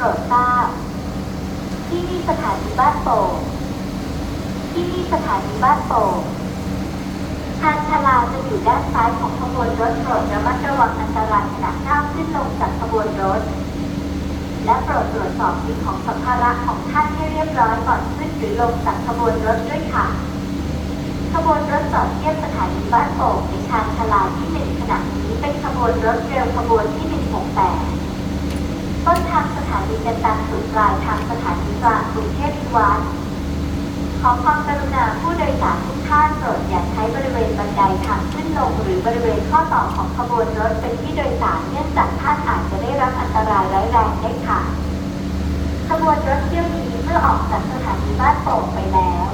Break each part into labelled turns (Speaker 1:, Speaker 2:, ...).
Speaker 1: โปรดทราบ ที่นี่สถานีบ้านโป่งที่นี่สถานีบ้านโป่งทางชลาจะอยู่ด้านซ้ายของขบวนรถโปรดระมัดระวังอันตรายขณะก้าวขึ้นลงจากขบวนรถ และโปรดตรวจสอบสิ่งของสัมภาระของท่านให้เรียบร้อยก่อนขึ้นหรือลงจากขบวนรถด้วยค่ะ ขบวนรถจอดเทียบสถานีบ้านโป่งในทางชลาที่หนึ่งขณะนี้เป็นขบวนรถเร็วขบวนที่ สถานีกันตังสู่ปลายทางสถานีกลางกรุงเทพพิวัตรขอความกรุณาผู้โดยสารทุกท่านโปรดอย่าใช้บริเวณบันไดทางขึ้นลง หรือบริเวณข้อต่อของขบวนรถเป็นที่โดยสารเนื่องจากท่านอาจจะได้รับอันตรายร้ายแรงได้ค่ะ ขบวนรถเที่ยวนี้เมื่อออกจากสถานีบ้านโป่งไปแล้ว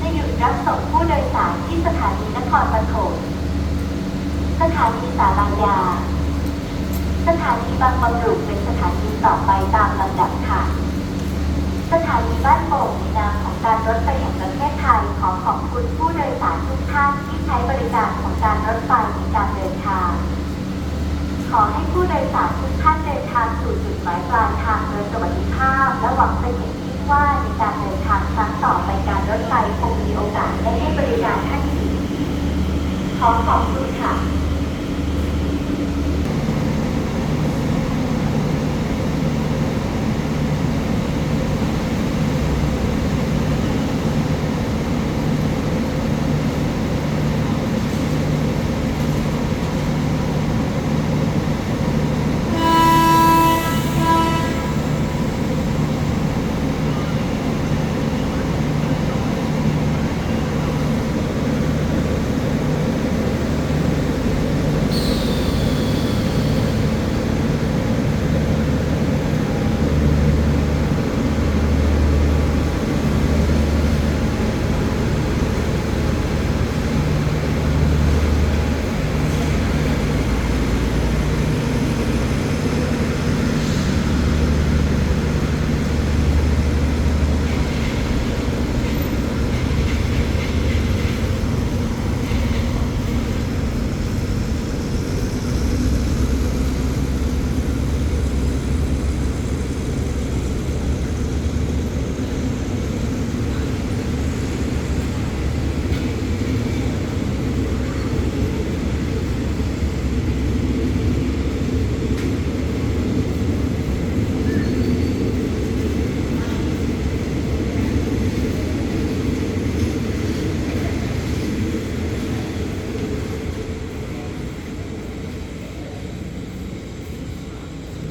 Speaker 1: จะหยุดรับส่งผู้โดยสารที่สถานีนครปฐมสถานีสารายา สถานีบางบำรุงเป็นสถานีต่อไปตามลำดับค่ะ สถานีบ้านโป่งในนามของการรถไฟแห่งประเทศไทยขอขอบคุณผู้โดยสารทุกท่านที่ใช้บริการของการรถไฟในการเดินทาง ขอให้ผู้โดยสารทุกท่านเดินทางสู่จุดหมายปลายทางโดยสวัสดิภาพ และหวังเป็นอย่างยิ่งว่าในการเดินทางครั้งต่อไปการรถไฟคงมีโอกาสได้ให้บริการท่านอีกขอขอบคุณค่ะ